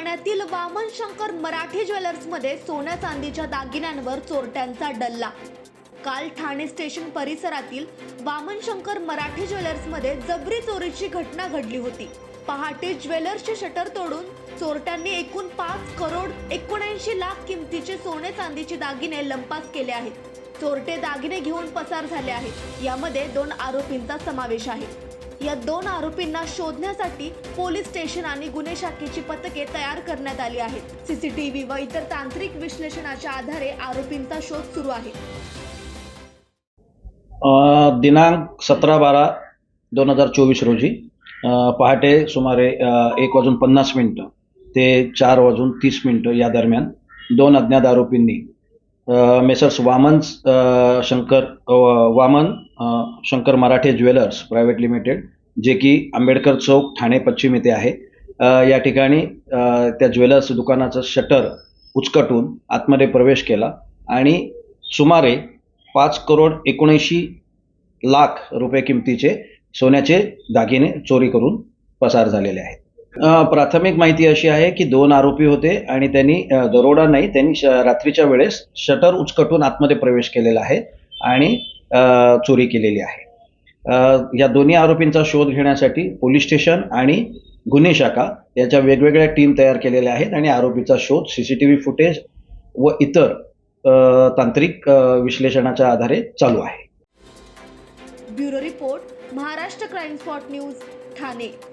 ठाण्यातील वामन शंकर मराठी ज्वेलर्समध्ये सोन्या चांदीच्या दागिन्यांवर चोरट्यांचा डल्ला. काल ठाणे स्टेशन परिसरातील वामन शंकर मराठी ज्वेलर्समध्ये जबरी चोरीची घटना घडली होती. पहाटे ज्वेलर्सचे शटर तोडून चोरट्यांनी एकूण पाच करोड एकोणऐंशी लाख किमतीचे सोने चांदीचे दागिने लंपास केले आहेत. चोरटे दागिने घेऊन पसार झाले आहेत. यामध्ये दोन आरोपींचा समावेश आहे. या दोन आरोपींना शोधण्यासाठी पोलीस स्टेशन आणि गुन्हे शाखेची पथके तयार करण्यात आली आहेत. सीसीटीव्ही व इतर तांत्रिक विश्लेषणाच्या आधारे आरोपींचा शोध सुरू आहे. दिनांक सतरा बारा दोन हजार चोवीस रोजी पहाटे सुमारे एक वाजून पन्नास मिनिटं ते चार वाजून तीस मिनिटं या दरम्यान दोन अज्ञात आरोपींनी messrs Waman Shankar Waman Shankar Marathe jewellers private limited जे की आंबेडकर चौक ठाणे पश्चिम येथे आहे. या ठिकाणी त्या ज्वेलर्स दुकानाचं शटर उचकटून आतमध्ये प्रवेश केला आणि सुमारे पाच करोड एकोणऐंशी लाख रुपये किमतीचे सोन्याचे दागिने चोरी करून पसार झालेले आहेत. प्राथमिक माहिती अशी आहे की दोन आरोपी होते आणि त्यांनी दरोडा नाही त्यांनी श- रात्रीच्या वेळेस शटर उचकटून आतमध्ये प्रवेश केलेला आहे आणि चोरी केलेली आहे. या दोन्ही आरोपींचा शोध घेण्यासाठी पोलीस स्टेशन आणि गुन्हे शाखा याच्या वेगवेगळ्या टीम तयार केलेल्या आहेत आणि आरोपीचा शोध सीसीटीव्ही फुटेज व इतर तांत्रिक विश्लेषणाच्या आधारे चालू आहे. Bureau report Maharashtra crime spot news Thane.